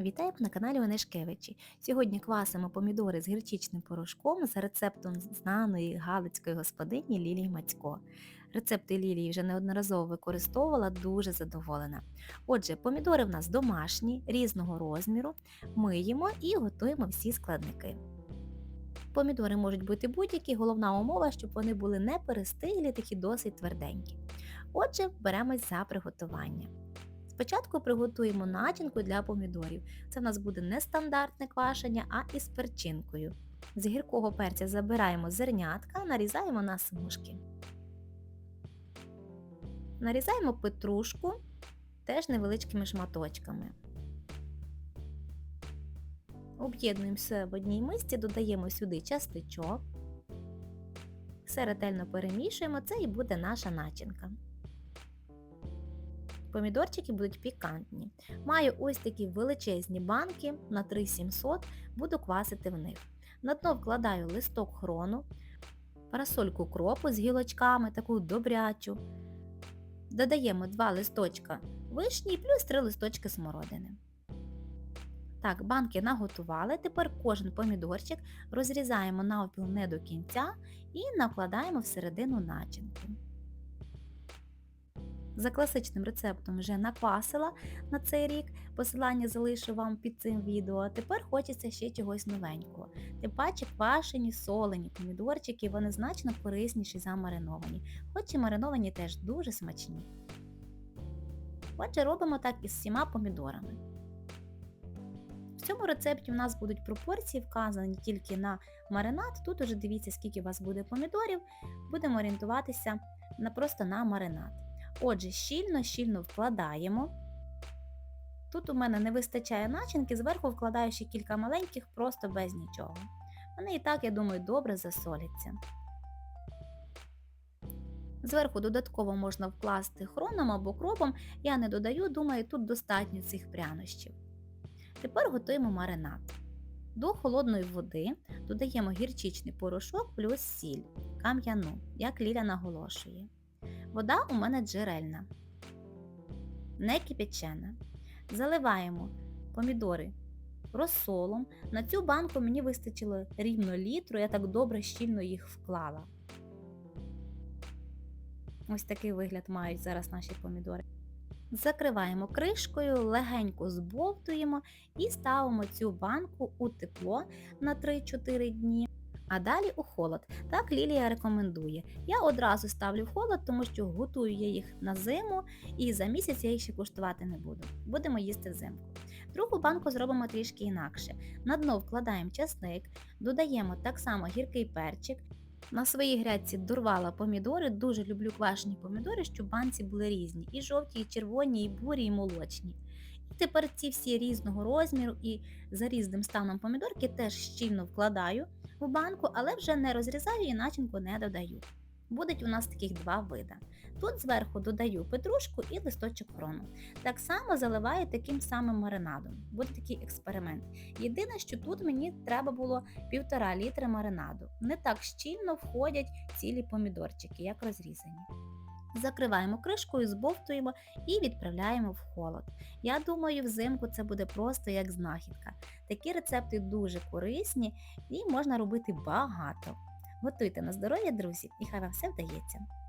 Вітаю на каналі Онешкевичі. Сьогодні квасимо помідори з гірчичним порошком за рецептом знаної галицької господині Лілії Мацько. Рецепти Лілії вже неодноразово використовувала, дуже задоволена. Отже, помідори в нас домашні, різного розміру, миємо і готуємо всі складники. Помідори можуть бути будь-які, головна умова, щоб вони були не перестиглі, такі досить тверденькі. Отже, беремось за приготування. Спочатку приготуємо начинку для помідорів. Це в нас буде не стандартне квашення, а із перчинкою. З гіркого перця забираємо зернятка, нарізаємо на смужки. Нарізаємо петрушку теж невеличкими шматочками. Об'єднуємо все в одній мисці, додаємо сюди частичок. Все ретельно перемішуємо, це і буде наша начинка. Помідорчики будуть пікантні. Маю ось такі величезні банки на 3700, буду квасити в них. На дно вкладаю листок хрону, парасольку кропу з гілочками, таку добрячу. Додаємо 2 листочка вишні плюс 3 листочки смородини. Так, банки наготували. Тепер кожен помідорчик розрізаємо навпіл не до кінця і накладаємо всередину начинки. За класичним рецептом вже наквасила на цей рік, посилання залишу вам під цим відео, а тепер хочеться ще чогось новенького. Тим паче квашені, солені помідорчики, вони значно корисніші за мариновані, хоч і мариновані теж дуже смачні. Отже, робимо так із всіма помідорами. В цьому рецепті у нас будуть пропорції вказані тільки на маринад. Тут уже дивіться, скільки у вас буде помідорів, будемо орієнтуватися на, просто на маринад. Отже, щільно-щільно вкладаємо. Тут у мене не вистачає начинки, зверху вкладаю ще кілька маленьких, просто без нічого. Вони і так, я думаю, добре засоляться. Зверху додатково можна вкласти хроном або кропом, я не додаю, думаю, тут достатньо цих прянощів. Тепер готуємо маринад. До холодної води додаємо гірчичний порошок плюс сіль, кам'яну, як Ліля наголошує. Вода у мене джерельна, не кипячена. Заливаємо помідори розсолом. На цю банку мені вистачило рівно літру, я так добре щільно їх вклала. Ось такий вигляд мають зараз наші помідори. Закриваємо кришкою, легенько збовтуємо і ставимо цю банку у тепло на 3-4 дні. А далі у холод. Так Лілія рекомендує. Я одразу ставлю в холод, тому що готую я їх на зиму і за місяць я їх ще куштувати не буду. Будемо їсти взимку. Другу банку зробимо трішки інакше. На дно вкладаємо часник, додаємо так само гіркий перчик. На своїй грядці дорвала помідори, дуже люблю квашені помідори, щоб банці були різні. І жовті, і червоні, і бурі, і молочні. І тепер ці всі різного розміру і за різним станом помідорки теж щільно вкладаю в банку, але вже не розрізаю і начинку не додаю. Будуть у нас таких два вида. Тут зверху додаю петрушку і листочок хрону. Так само заливаю таким самим маринадом. Буде такий експеримент. Єдине, що тут мені треба було півтора літри маринаду. Не так щільно входять цілі помідорчики, як розрізані. Закриваємо кришкою, збовтуємо і відправляємо в холод. Я думаю, взимку це буде просто як знахідка. Такі рецепти дуже корисні і можна робити багато. Готуйте на здоров'я, друзі, і хай вам все вдається!